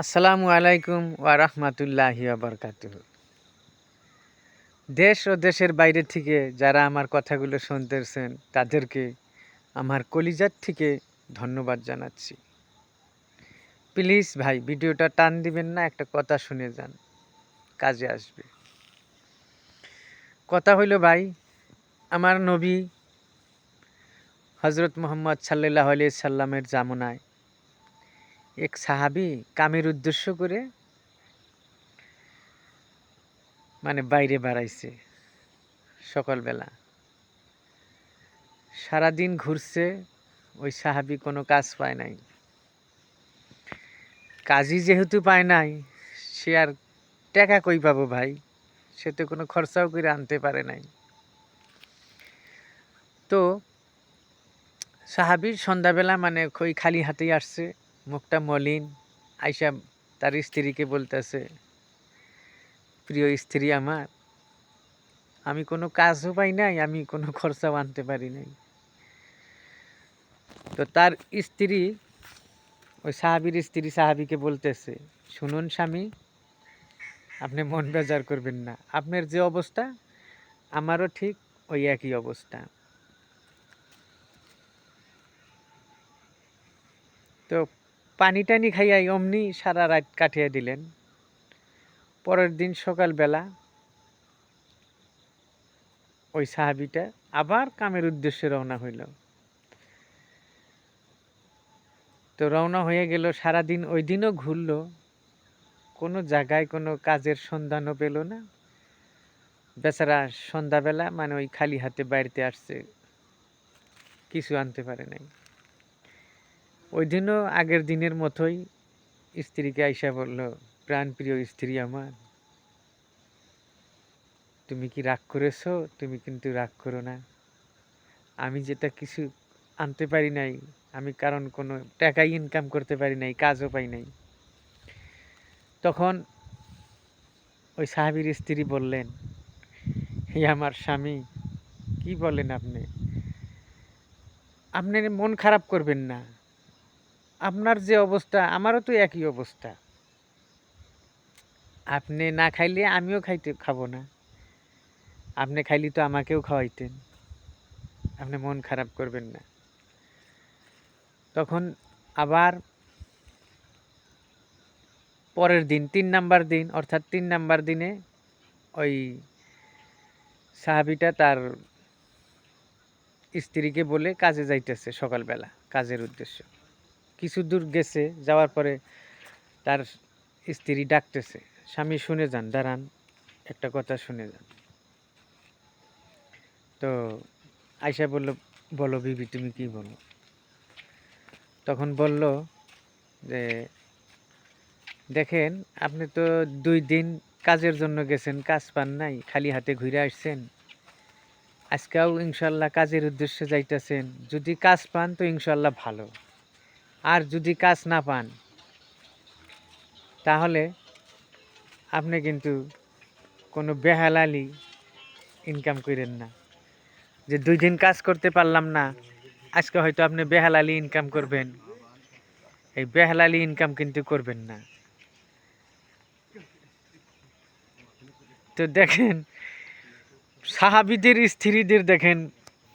আসসালামু আলাইকুম ওয়া রাহমাতুল্লাহি ওয়া বারাকাতুহু। দেশ ও দেশের বাইরে থেকে যারা আমার কথাগুলো শুনতেছেন, তাদেরকে আমার কলিজার থেকে ধন্যবাদ জানাচ্ছি। প্লিজ ভাই, ভিডিওটা টান দিবেন না, একটা কথা শুনে যান। কাজে আসবে। কথা হইল ভাই, আমার নবী হজরত মোহাম্মদ সাল্লাহ আলিয়া সাল্লামের জামনায় এক সাহাবি কামের উদ্দেশ্য করে মানে বাইরে বাড়াইছে সকালবেলা। সারাদিন ঘুরছে, ওই সাহাবি কোনো কাজ পায় নাই। কাজই যেহেতু পায় নাই, সে আর টাকা কই পাবো ভাই? সে তো কোনো খরচাও করে আনতে পারে নাই। তো সাহাবির সন্ধ্যাবেলা মানে ওই খালি হাতেই আসছে। মুখটা মলিন। আইসা তার স্ত্রীকে বলতেছে, প্রিয় স্ত্রী আমার, আমি কোনো কাজও পাই নাই, আমি কোনো খরচাও আনতে পারি নাই। তো তার স্ত্রী, ওই সাহাবির স্ত্রী সাহাবিকে বলতেছে, শুনুন স্বামী, আপনি মন বেজার করবেন না। আপনার যে অবস্থা, আমারও ঠিক ওই একই অবস্থা। তো পানি টানি খাইয়াই অমনি সারা রাত কাটিয়ে দিলেন। পরের দিন সকালবেলা ওই সাহাবিটা আবার কামের উদ্দেশ্যে রওনা হইল। তো রওনা হয়ে গেল, সারাদিন ওই দিনও ঘুরল, কোনো জায়গায় কোনো কাজের সন্ধানও পেল না। বেচারা সন্ধ্যাবেলা মানে ওই খালি হাতে বাড়িতে আসছে, কিছু আনতে পারে নাই। ওই দিনও আগের দিনের মতোই স্ত্রীকে আইসা বলল, প্রাণপ্রিয় স্ত্রী আমার, তুমি কি রাগ করেছ? তুমি কিন্তু রাগ করো না। আমি যেটা কিছু আনতে পারি নাই, আমি কারণ কোনো টাকাই ইনকাম করতে পারি নাই, কাজও পাই নাই। তখন ওই সাহাবির স্ত্রী বললেন, হে আমার স্বামী, কি বলেন আপনি? আপনি মন খারাপ করবেন না। আপনার যে অবস্থা, আমারও তো একই অবস্থা। আপনি না খাইলে আমিও খাইতে, খাব না। আপনি খাইলে তো আমাকেও খাওয়াইতেন। আপনি মন খারাপ করবেন না। তখন আবার পরের দিন, তিন নাম্বার দিন, অর্থাৎ তিন নাম্বার দিনে ওই সাহাবিটা তার স্ত্রীকে বলে কাজে যাইতেছে সকালবেলা, কাজের উদ্দেশ্য। কিছু দূর গেছে, যাওয়ার পরে তার স্ত্রী ডাকতেছে, স্বামী, শুনে যান, দাঁড়ান, একটা কথা শুনে যান। তো আয়সা বলল, বলো বিবি, তুমি কি বলো? তখন বলল যে, দেখেন, আপনি তো দুই দিন কাজের জন্য গেছেন, কাজ পান নাই, খালি হাতে ঘুরে আসছেন। আজকেও ইনশাল্লাহ কাজের উদ্দেশ্যে যাইতেছেন। যদি কাজ পান তো ইনশাল্লাহ ভালো। আর যদি কাজ না পান, তাহলে আপনি কিন্তু কোনো বেহালালি ইনকাম করেন না। যে দুই দিন কাজ করতে পারলাম না, আজকে হয়তো আপনি বেহালালি ইনকাম করবেন। এই বেহালালি ইনকাম কিন্তু করবেন না। তো দেখেন, সাহাবিদের, স্ত্রীদের দেখেন,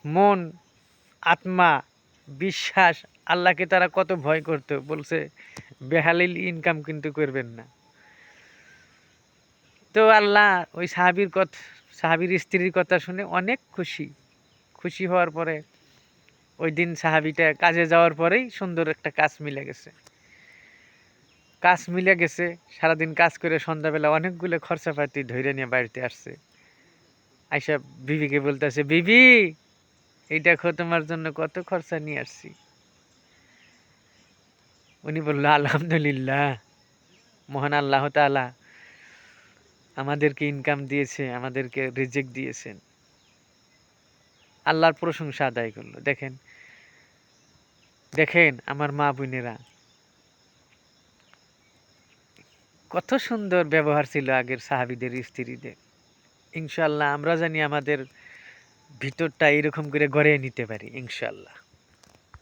মন, আত্মা, বিশ্বাস আল্লাহকে তারা কত ভয় করতো, বলছে, বেহালিল ইনকাম কিন্তু করবেন না। তো আল্লাহ ওই সাহাবির কথা সাহাবির স্ত্রীর কথা শুনে অনেক খুশি। খুশি হওয়ার পরে ওই দিন সাহাবিটা কাজে যাওয়ার পরেই সুন্দর একটা কাজ মিলে গেছে। কাজ মিলে গেছে, সারাদিন কাজ করে সন্ধ্যাবেলা অনেকগুলো খরচাপাতি ধরে নিয়ে বাড়িতে আসছে। আইসা বিবিকে বলতেছে, বিবি, এই দেখো তোমার জন্য কত খরচা নিয়ে আসছি। উনি বলল, আলহামদুলিল্লাহ, মহান আল্লাহ তালা আমাদেরকে ইনকাম দিয়েছে, আমাদেরকে রিজেক্ট দিয়েছেন। আল্লাহর প্রশংসা আদায় করল। দেখেন দেখেন আমার মা বোনেরা, কত সুন্দর ব্যবহার ছিল আগের সাহাবিদের, স্ত্রীদের। ইনশাল্লাহ আমরা জানি আমাদের ভিতরটা এরকম করে গড়ে নিতে পারি ইনশাল্লাহ